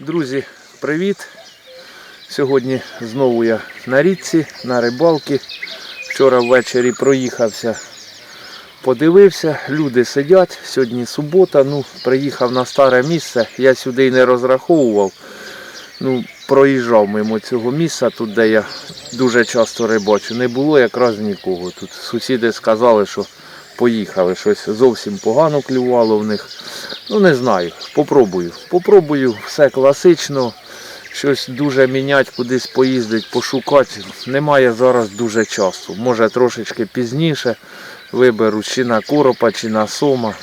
Друзі, привіт! Сьогодні знову я на річці, на рибалці. Вчора ввечері проїхався, подивився, люди сидять. Сьогодні субота, ну, приїхав на старе місце. Я сюди й не розраховував. Ну, проїжджав мимо цього місця, тут, де я дуже часто рибачу. Не було якраз нікого. Тут сусіди сказали, що поїхали. Щось зовсім погано клювало в них. Ну не знаю, попробую. Попробую все класично. Щось дуже міняти, кудись поїздити, пошукати. Немає зараз дуже часу. Може трошечки пізніше виберу чи на коропа, чи на сома.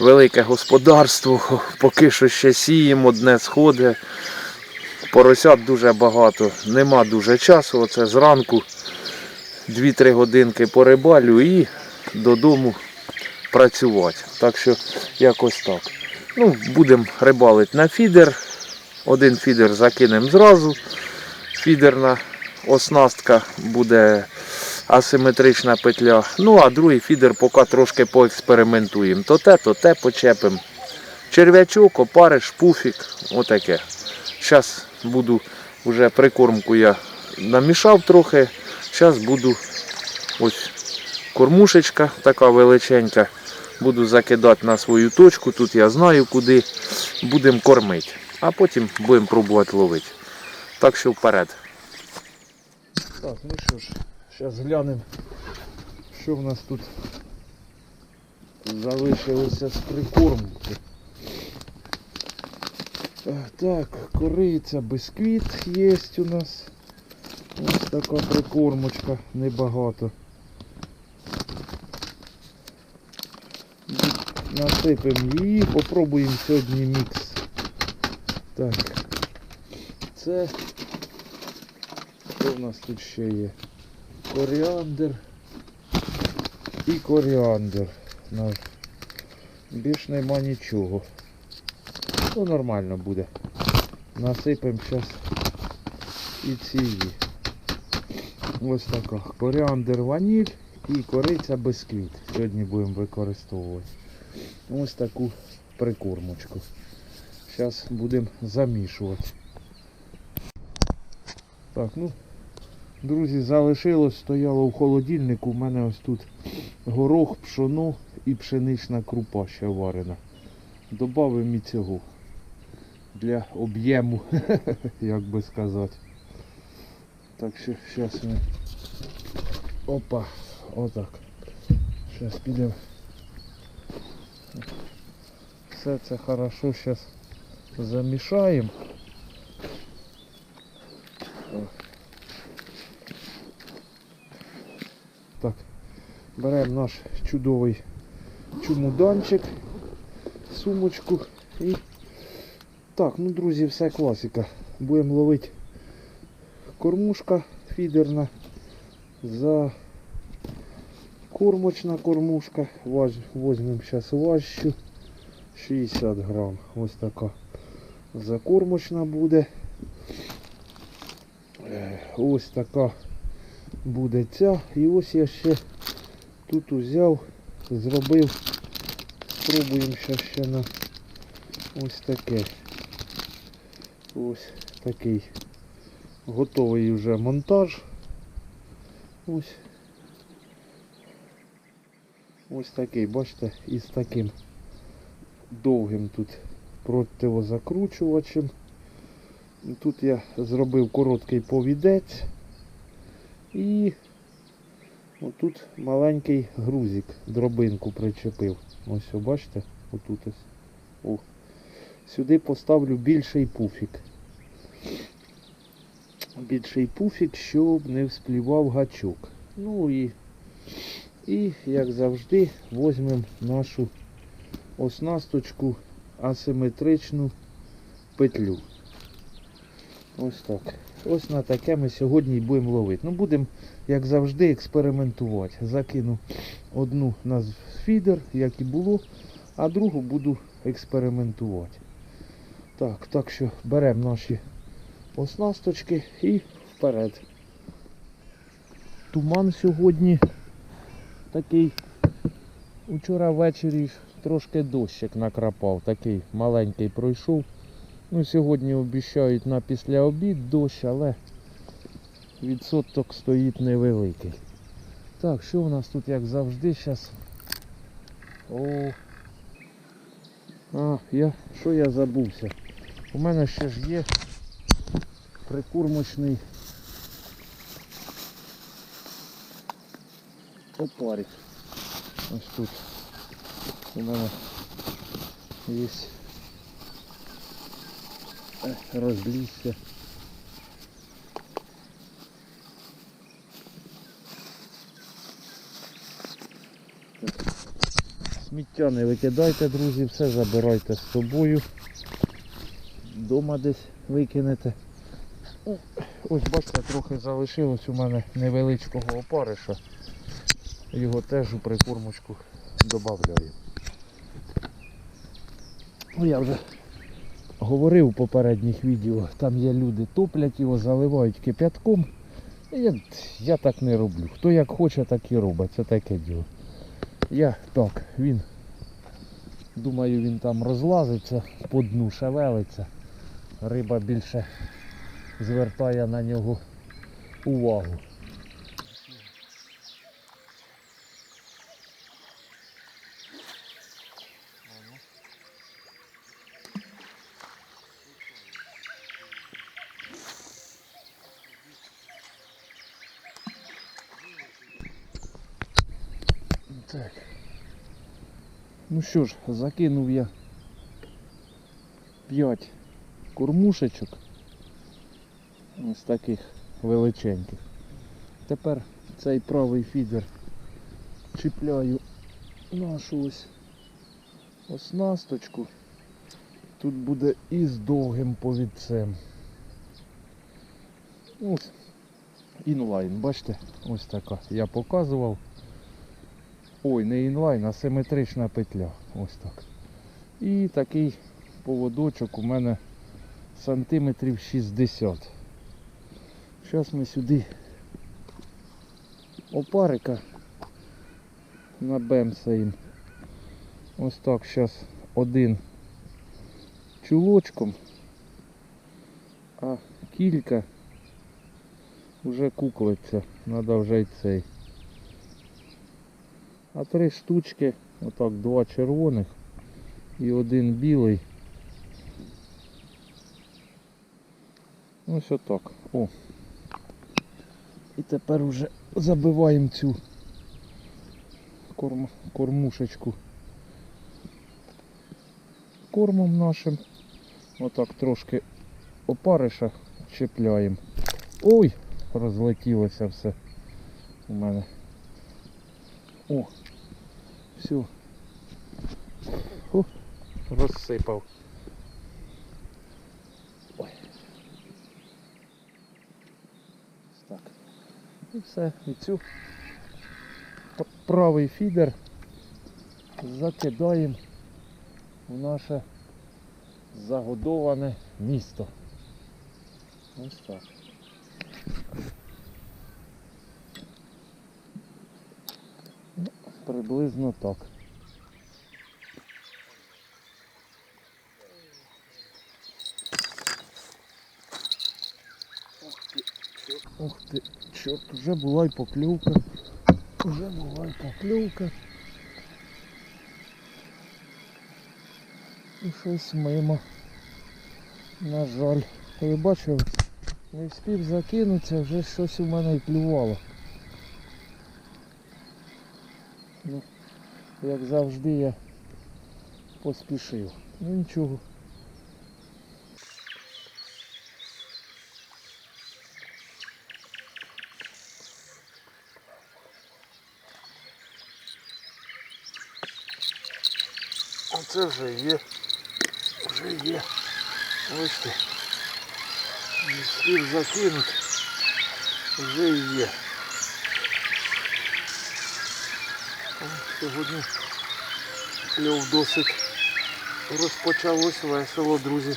Велике господарство, поки що ще сіємо, одне сходи. Поросят дуже багато, нема дуже часу. Оце зранку 2-3 годинки порибалю і додому працювати. Так що якось так. Ну, будемо рибалити на фідер. Один фідер закинемо зразу. Фідерна оснастка буде асиметрична петля. Ну а другий фідер поки трошки поекспериментуємо. То те, то те почепимо. Черв'ячок, опариш, пуфік, отаке. Зараз буду вже прикормку я намішав трохи. Зараз буду ось кормушечка така величенька. Буду закидати на свою точку. Тут я знаю куди. Будемо кормити. А потім будемо пробувати ловити. Так що вперед. Так, ну що ж, зараз глянемо, що в нас тут залишилося з прикормки. Так, кориця, бисквіт є у нас. Ось така прикормочка, небагато. Насипемо її, попробуємо сьогодні мікс. Так. Це що в нас тут ще є? Коріандр і коріандр. Більш нема нічого. Ну нормально буде. Насипемо зараз і ці. Ось така. Коріандр ваніль і кориця бисквіт. Сьогодні будемо використовувати. Ось таку прикормочку. Зараз будемо замішувати. Так, ну, друзі, залишилось, стояло в холодильнику. У мене ось тут горох, пшоно і пшенична крупа ще варена. Добавимо і цього для об'єму, як би сказати. Так що зараз ми. Опа, отак. Зараз підемо. Все це хорошо зараз замішаємо. Так, беремо наш чудовий чумуданчик, сумочку і... Так, ну друзі, все класика. Будемо ловити кормушка фідерна за кормочна кормушка. Возьмемо зараз важчу. 60 грам. Ось така закормочна буде. Е, Ось така буде ця. І ось я ще тут узяв, зробив. Спробуємо ще на ось таке. Ось такий готовий вже монтаж. Ось. Ось такий, бачите, із таким довгим тут противозакручувачем. Тут я зробив короткий повідець і отут маленький грузик, дробинку причепив. Ось о, бачите, отут ось. О. Сюди поставлю більший пуфік. Більший пуфік, щоб не всплівав гачок. Ну і, і як завжди, візьмемо нашу оснасточку асиметричну петлю. Ось так. Ось на таке ми сьогодні й будемо ловити. Ну будемо, як завжди, експериментувати. Закину одну на фідер, як і було, а другу буду експериментувати. Так, так що беремо наші оснасточки і вперед. Туман сьогодні такий. Учора ввечері трошки дощик накрапав, такий маленький пройшов. Ну, сьогодні обіцяють на після обід дощ, але відсоток стоїть невеликий. Так, що у нас тут як завжди зараз? О. А, я, що я забувся? У мене ще ж є прикормочний опарик. Ось тут у мене є розлісся. Сміття не викидайте, друзі, все забирайте з собою. Дома десь викинете. Ось бачите, трохи залишилось у мене невеличкого опариша. Його теж у прикормочку додаю. Ну я вже говорив у попередніх відео, там є люди, топлять його, заливають кип'ятком. Я, я так не роблю. Хто як хоче, так і робить. Це таке діло. Я так, він, думаю, він там розлазиться, по дну шевелиться. Риба більше звертає на нього увагу. Так. Ну що ж, закинув я 5 кормушечок. Ось таких величеньких. Тепер цей правий фідер чіпляю нашу ось оснасточку. Тут буде із довгим повідцем. Ось інлайн, бачите, ось така. Я показував. Ой, не інлайн, а симетрична петля. Ось так. І такий поводочок у мене сантиметрів 60. Зараз ми сюди опарика набемсаємо. Ось так зараз один чулочком, а кілька вже куклиться, треба вже й цей. А три штучки, отак два червоних і один білий. Ось отак. О. І тепер вже забиваємо цю корм, кормушечку кормом нашим. Отак трошки опариша чіпляємо. Ой, розлетілося все у мене. О, все. О, розсипав. Ой. Так. І все. І цю правий фідер закидаємо в наше загодоване місто. Ось так. Ну, приблизно так. Ух ти, чорт, вже була й покльовка. Вже була й покльовка. І щось мимо. На жаль. Ви бачили, не встиг закинутися, вже щось у мене й клювало. Ну, як завжди я поспішив. Ну нічого. Оце вже є. Вже є. Ти. Не встиг закинути. Вже є. Сьогодні кльов досить розпочалось весело, друзі.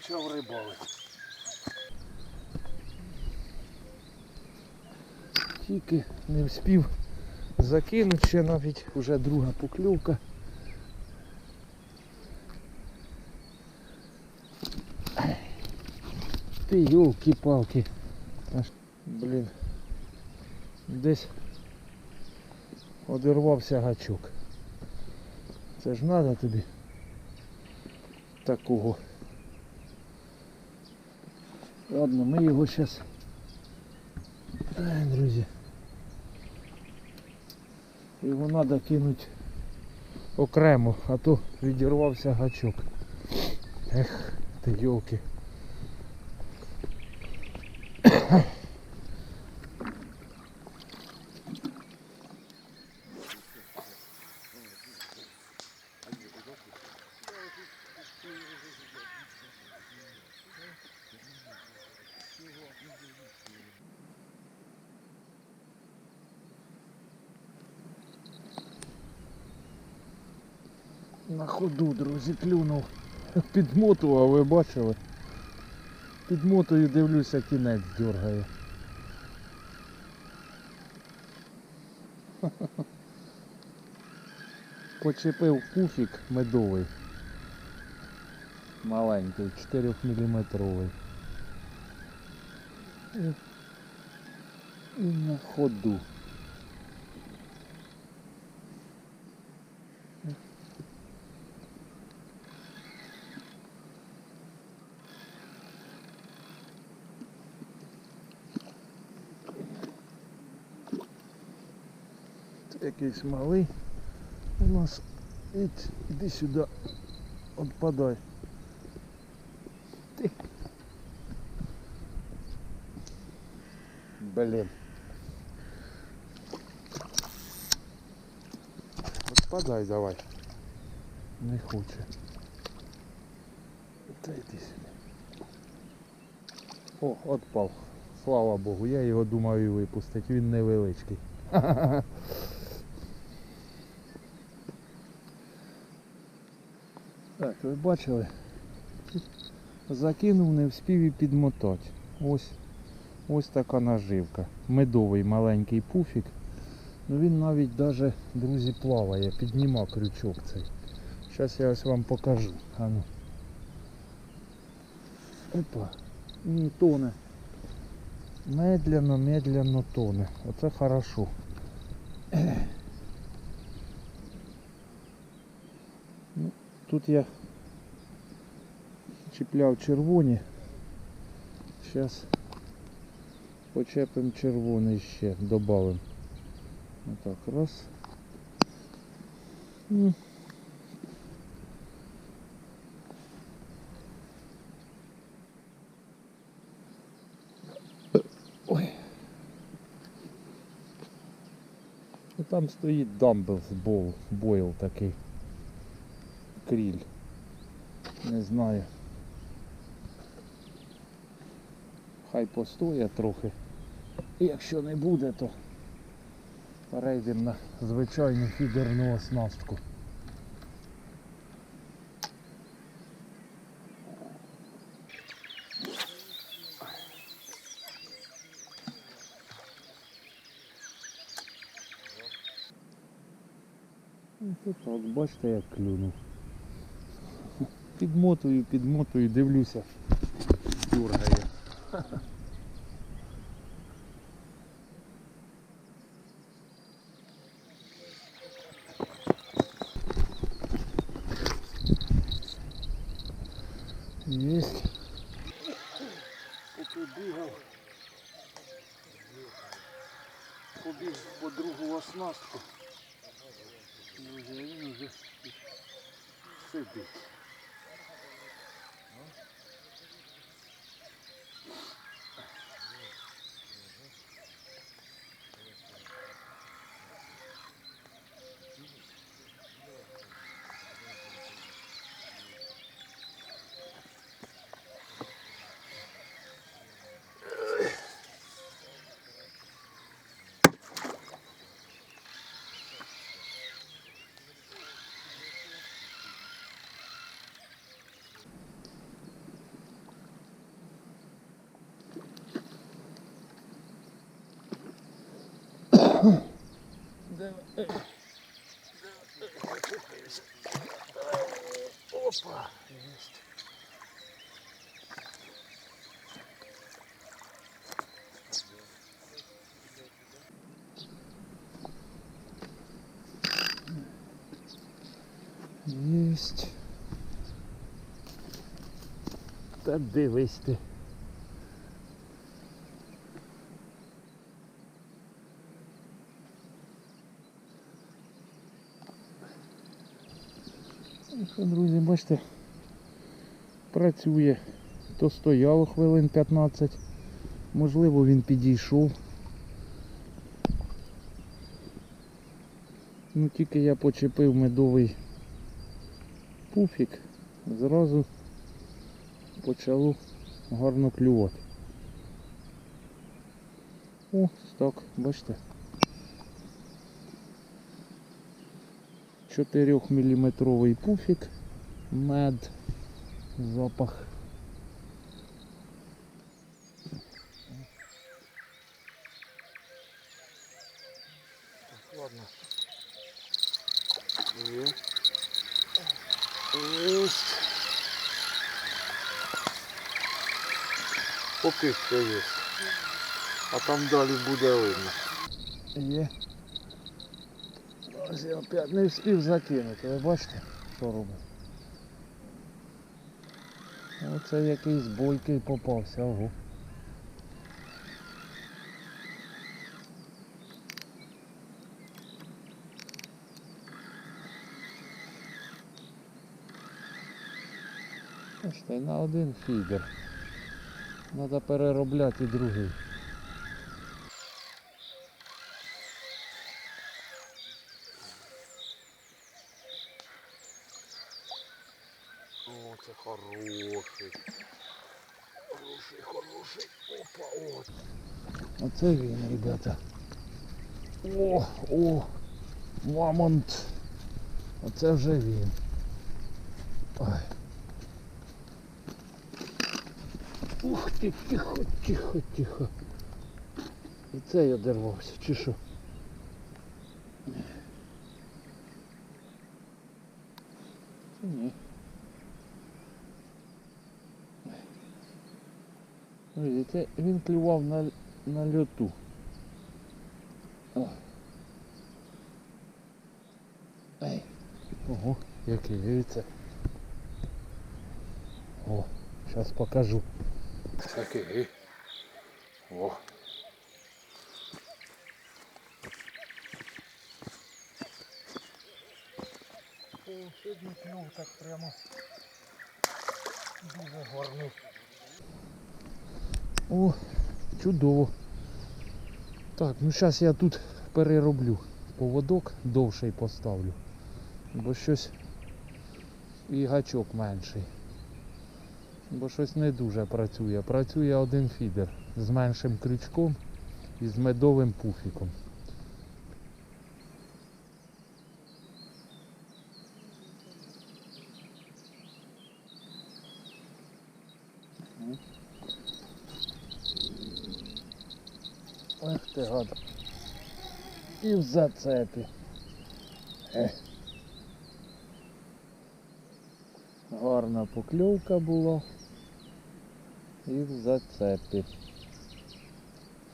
Почав рибалити. Тільки не вспів закинути ще навіть вже друга покльовка. Ти йолки-палки. Аж, блін. Десь одірвався гачок. Це ж треба тобі такого. Ладно, ми його зараз. Друзі. Його треба кинути окремо, а то відірвався гачок. Ех, ти йолки. На ходу, друзі, клюнув. Підмотував, ви бачили? Підмотую, дивлюся, кінець дергає. Почепив пуфік медовий. Маленький, 4 міліметровий. І, і на ходу. Це якийсь малий у нас. Іть, іди сюди. Отпадай. Ти. Блін. Отпадай давай. Не хоче. Та йди сюди. О, отпав. Слава Богу, я його думав і випустити, він невеличкий. Так, ви бачили? Закинув, не вспів і підмотати. Ось, ось така наживка. Медовий маленький пуфік. Ну він навіть даже, друзі, плаває, підніма крючок цей. Зараз я ось вам покажу. А ну. Опа. Тоне. Медленно, медленно тоне. Оце хорошо. Тут я чіпляв червоні. Зараз почепимо червоний ще, додамо. Отак, раз. Ой. Там стоїть дамбелс бол, бойл такий. Кріль. Не знаю. Хай постоє трохи. І якщо не буде, то перейдемо на звичайну фідерну оснастку. Ну, Тут от бачите як клюнув. Підмотую, підмотую, дивлюся. Дюргає. Опа, есть. Єсть. Та дивись ти. Ну друзі, бачите, працює. То стояло хвилин 15. Можливо він підійшов. Ну тільки я почепив медовий пуфік, зразу почало гарно клювати. О, так, бачите. 4 міліметровий пуфік, мед, запах. Ладно. Є. Єсть. Поки що є. А там далі буде видно. Є. Ось я опять не встиг закинути, ви бачите, що робить? Оце якийсь бойкий попався, ого. Бачите, на один фідер. Треба переробляти другий. Оце він, ребята. О, о, мамонт. Оце вже він. Ой. Ух ти, тихо, тихо, тихо. І це я дервався, чи що? Чи ні? Видите, він клював на, на льоту. О. Ей. Ого, який, дивіться. О, зараз покажу. Такий. О, сьогодні клюв так прямо. Дуже гарний. О, чудово. Так, ну зараз я тут перероблю поводок, довший поставлю. Бо щось і гачок менший. Бо щось не дуже працює. Працює один фідер з меншим крючком і з медовим пуфіком. Ах ти гад. І в зацепі. Гарна покльовка була. І в зацепі.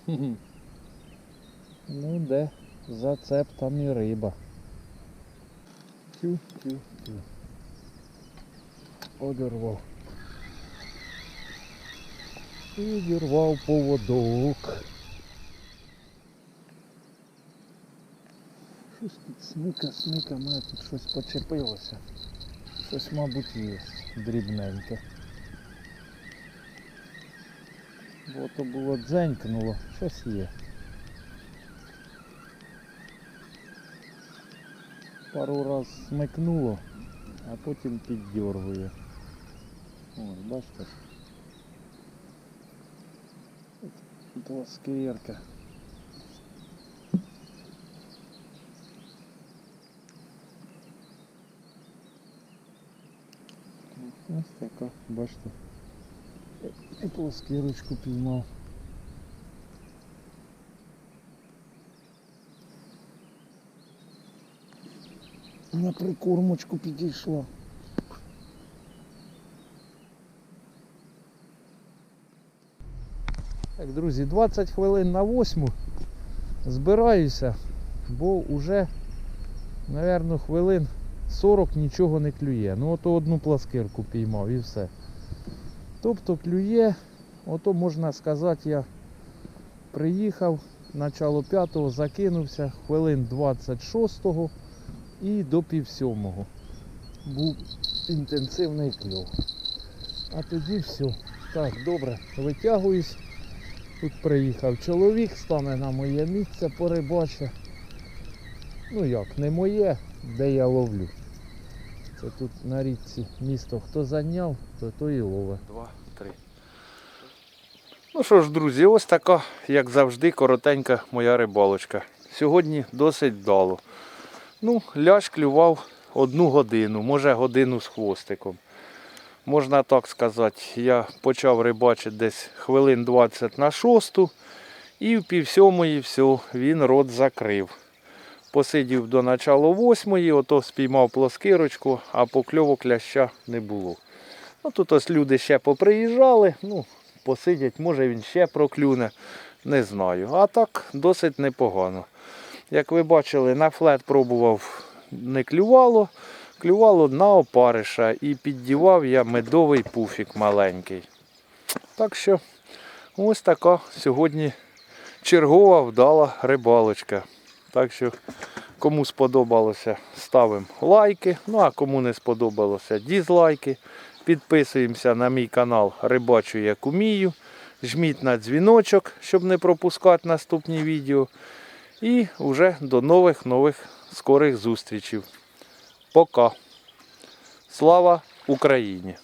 Хі-хі. Ну де зацеп там і риба. Тю-тю-тю. Одірвав. Одірвав поводок. Щось тут смика, смика, мене тут щось почепилося. Щось, мабуть, є дрібненьке. Бо то було дзенькнуло, щось є. Пару раз смикнуло, а потім піддергує. Ось, бачите? Плоскирка. Ось така, бачите. І плоскирочку піймав. на прикормочку підійшла. Так, друзі, 20 хвилин на восьму. Збираюся, бо вже, мабуть, хвилин 40 нічого не клює. Ну ото одну пласкирку піймав і все. Тобто клює, ото можна сказати, я приїхав, начало п'ятого закинувся, хвилин 26-го і до пів сьомого. Був інтенсивний кльов. А тоді все. Так, добре, витягуюсь. Тут приїхав чоловік, стане на моє місце, порибаче. Ну як, не моє, де я ловлю. Це тут на річці місто хто зайняв, то той і ловить. Два, три. Ну що ж, друзі, ось така, як завжди, коротенька моя рибалочка. Сьогодні досить вдало. Ну, ляж клював одну годину, може годину з хвостиком. Можна так сказати, я почав рибачити десь хвилин 20 на шосту і в пів сьомої все, він рот закрив. Посидів до начала восьмої, ото спіймав плоскирочку, а покльовок ляща не було. Ну тут ось люди ще поприїжджали, ну, посидять, може він ще проклюне, не знаю. А так досить непогано. Як ви бачили, на флет пробував не клювало, клювало на опариша і піддівав я медовий пуфік маленький. Так що ось така сьогодні чергова вдала рибалочка. Так що кому сподобалося, ставимо лайки. Ну а кому не сподобалося, дізлайки. Підписуємося на мій канал Рибачу як умію. Жміть на дзвіночок, щоб не пропускати наступні відео. І вже до нових нових скорих зустрічей. Пока. Слава Україні!